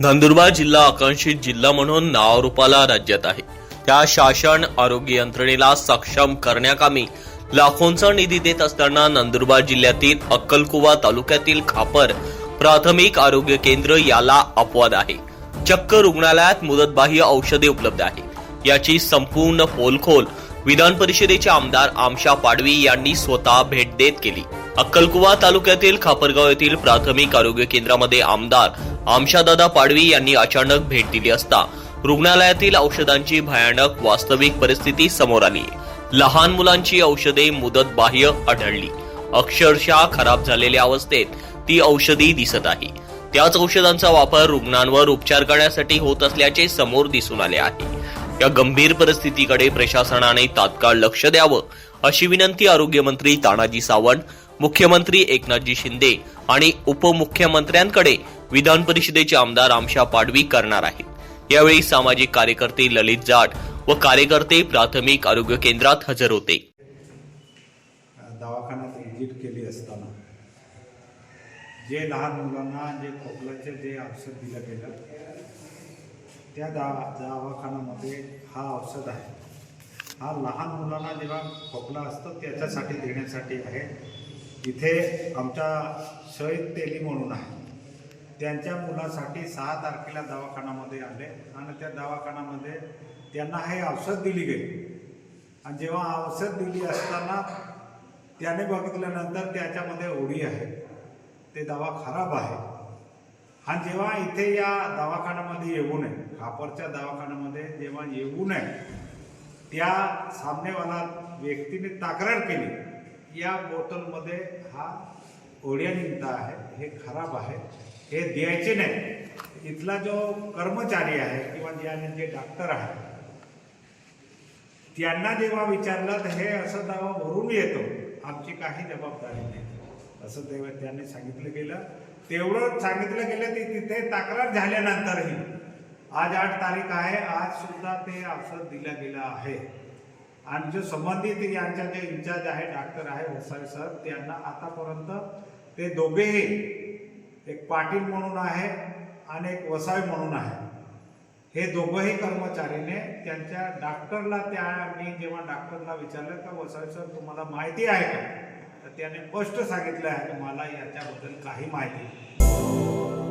नंदुरबार जिल्हा आकांक्षित जिल्हा म्हणून नावारूपाला राज्यात आहे. त्या शासन आरोग्य यंत्रणेला सक्षम करण्याकामी लाखोंचा निधी देत असताना नंदुरबार जिल्ह्यातील अक्कलकुवा तालुक्यातील खापर प्राथमिक आरोग्य केंद्र याला अपवाद आहे. चक्क रुग्णालयात मुदतबाह्य औषधे उपलब्ध आहे. याची संपूर्ण पोलखोल विधान परिषदेचे आमदार आमशा पाडवी यांनी स्वतः भेट देत केली. अक्कलकुवा तालुक्यातील खापरगाव येथील प्राथमिक आरोग्य केंद्रामध्ये आमदार आमशादादा पाडवी यांनी अचानक भेट दिली असता रुग्णालयातील औषधांची भयानक वास्तविक परिस्थिती समोर आली. लहान मुलांची औषधे मुदत बाह्य आढळली. अक्षरशः खराब झालेल्या अवस्थेत ती औषधी दिसत आहे. त्याच औषधांचा वापर रुग्णांवर उपचार करण्यासाठी होत असल्याचे समोर दिसून आले आहे. या गंभीर परिस्थितीकडे प्रशासनाने तात्काळ लक्ष द्यावं अशी विनंती आरोग्यमंत्री तानाजी सावंत मुख्यमंत्री एकनाथजी शिंदे आणि उपमुख्यमंत्र्यांकडे विधान परिषदेचे आमदार आमशा पाडवी करणार आहेत. यावेळी सामाजिक कार्यकर्ते ललित जाट व कार्यकर्ते प्राथमिक आरोग्य केंद्रात हजर होते. दवाखान्यात व्हिजिट केली असताना जे लहान मुलांना जे खोकल्याचे जे औषध दिलं गेलं त्या दा दवाखान्यामध्ये हा औषध आहे. हा लहान मुलांना जेव्हा खोकला असतो त्याच्यासाठी देण्यासाठी आहे. इथे आमच्या शहीद तेली म्हणून आहे. त्यांच्या मुलासाठी सहा तारखेला दवाखान्यामध्ये आले आणि त्या दवाखान्यामध्ये त्यांना हे औषध दिली गेली. आणि जेव्हा औषध दिली असताना त्याने बघितल्यानंतर त्याच्यामध्ये ओढी आहे. ते दवा खराब आहे. आणि जेव्हा इथे या दवाखान्यामध्ये येऊ नये खापरच्या दवाखान्यामध्ये जेव्हा येऊ नये त्या सामनेवाला व्यक्तीने तक्रार केली या बॉटलमध्ये हा ओढ्या निघता आहे हे खराब आहे हे द्यायचे नाही. इथला जो कर्मचारी आहे किंवा ज्याने जे डॉक्टर आहे त्यांना जेव्हा विचारलं तर हे असं दावा भरून येतो आमची काही जबाबदारी नाही. असं तेव्हा त्यांनी सांगितलं गेलं. तेवढं सांगितलं गेलं की तिथे तक्रार झाल्यानंतरही आज आठ तारीख आहे आज सुद्धा ते औषध दिलं गेलं आहे. आणि जो संबंधित यांच्या जे इन्चार्ज आहे डॉक्टर आहे वसाई सर त्यांना आतापर्यंत ते दोघेही एक पाटील म्हणून आहे आणि एक वसाई म्हणून आहे. हे दोघंही कर्मचारीने त्यांच्या डॉक्टरला त्या मी जेव्हा डॉक्टरला विचारलं का वसाई सर तुम्हाला माहिती आहे का? तर त्याने स्पष्ट सांगितलं आहे मला याच्याबद्दल काही माहिती